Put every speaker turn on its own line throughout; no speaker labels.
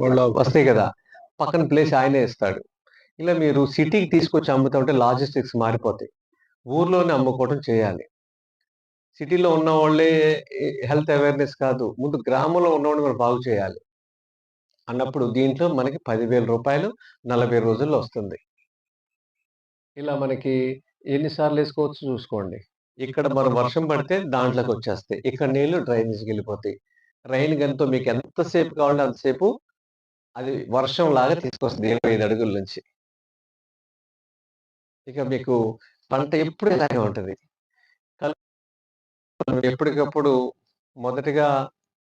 వాళ్ళు వస్తాయి కదా. పక్కన ప్లేస్ ఆయనే ఇస్తాడు. ఇలా మీరు సిటీకి తీసుకొచ్చి అమ్ముతా ఉంటే లాజిస్టిక్స్ మారిపోతాయి. ఊర్లోనే అమ్ముకోవడం చేయాలి. సిటీలో ఉన్న వాళ్ళే హెల్త్ అవేర్నెస్ కాదు. ముందు గ్రామంలో ఉన్నవాడిని మనం బాగు చేయాలి. అన్నప్పుడు దీంట్లో మనకి పదివేల రూపాయలు నలభై రోజుల్లో వస్తుంది. ఇలా మనకి ఎన్నిసార్లు వేసుకోవచ్చు చూసుకోండి. ఇక్కడ మనం వర్షం పడితే దాంట్లోకి వచ్చేస్తాయి. ఇక్కడ నీళ్ళు డ్రైనేజ్కి వెళ్ళిపోతాయి. రైన్ గన్తో మీకు ఎంతసేపు కావాలంటే అంతసేపు అది వర్షం లాగా తీసుకొస్తుంది ఇరవై ఐదు అడుగుల నుంచి. ఇక మీకు పంట ఎప్పుడు ఇలాగే ఉంటుంది ఎప్పటికప్పుడు మొదటిగా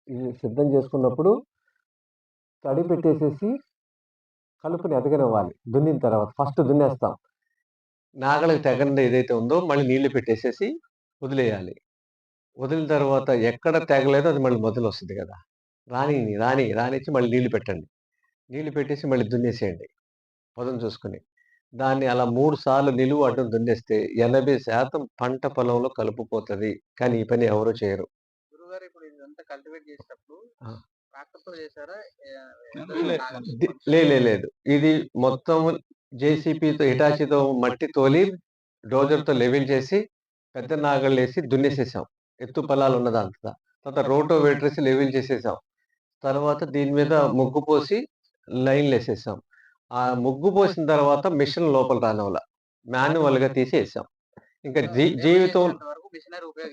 ఇది సిద్ధం చేసుకున్నప్పుడు తడి పెట్టేసేసి కలుపుని ఎదగనివ్వాలి దున్నిన తర్వాత ఫస్ట్ దున్నేస్తాం. నాగలికి తెగండి ఏదైతే ఉందో మళ్ళీ నీళ్ళు పెట్టేసేసి వదిలేయాలి. వదిలిన తర్వాత ఎక్కడ తెగలేదో అది మళ్ళీ మొదలు వస్తుంది కదా. రాని రాని రానిచ్చి మళ్ళీ నీళ్ళు పెట్టండి. నీళ్ళు పెట్టేసి మళ్ళీ దున్నేసేయండి. పొదం చూసుకుని. దాన్ని అలా మూడు సార్లు నిలువు అడ్డం దున్నేస్తే ఎనభై శాతం పంట పొలంలో కలుపుపోతుంది కానీ ఈ పని ఎవరు చేయరు. లేదు ఇది మొత్తం జేసీపీతో హిటాచీతో మట్టి తోలి డోజర్తో లెవెల్ చేసి పెద్ద నాగళ్ళు వేసి దున్నేసేసాం. ఎత్తు పొలాలు ఉన్నదంతా తర్వాత రోటో వేటరేసి లెవెల్ చేసేసాం. తర్వాత దీని మీద ముగ్గు పోసి లైన్లు వేసేసాం. ఆ ముగ్గు పోసిన తర్వాత మిషన్ లోపల రానివల్ల మాన్యువల్గా తీసి వేసాం ఇంకా జీవితం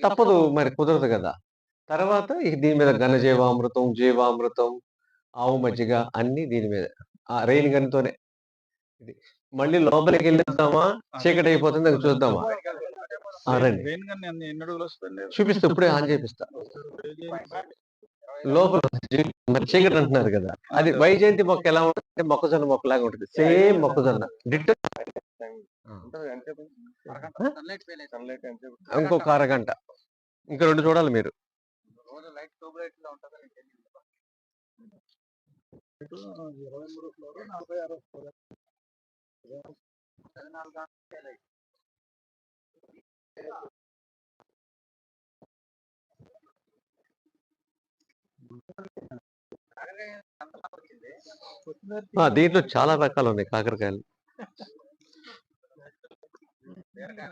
తప్పదు మరి కుదరదు కదా. తర్వాత దీని మీద ఘనజీవామృతం జీవామృతం ఆవు మజ్జిగ అన్ని దీని మీద ఆ రెయిన్ గన్తోనే ఇది మళ్ళీ లోపలికి వెళ్ళిద్దామా? చీకటి అయిపోతుంది అది చూద్దామా? రండి.
వస్తుంది?
చూపిస్తా ఇప్పుడే ఆన్ చేపిస్తా. లోపల చీకటి అంటున్నారు కదా. అది వైజయంతి మొక్క ఎలా ఉంటుంది మొక్కజొన్న మొక్క లాగా ఉంటుంది. సేమ్ మొక్కజొన్న. డిట్ ఇంకొక అరగంట. ఇంకా రెండు చూడాలి మీరు. దీంట్లో చాలా రకాలు ఉన్నాయి కాకరకాయలు.
బీరకాయ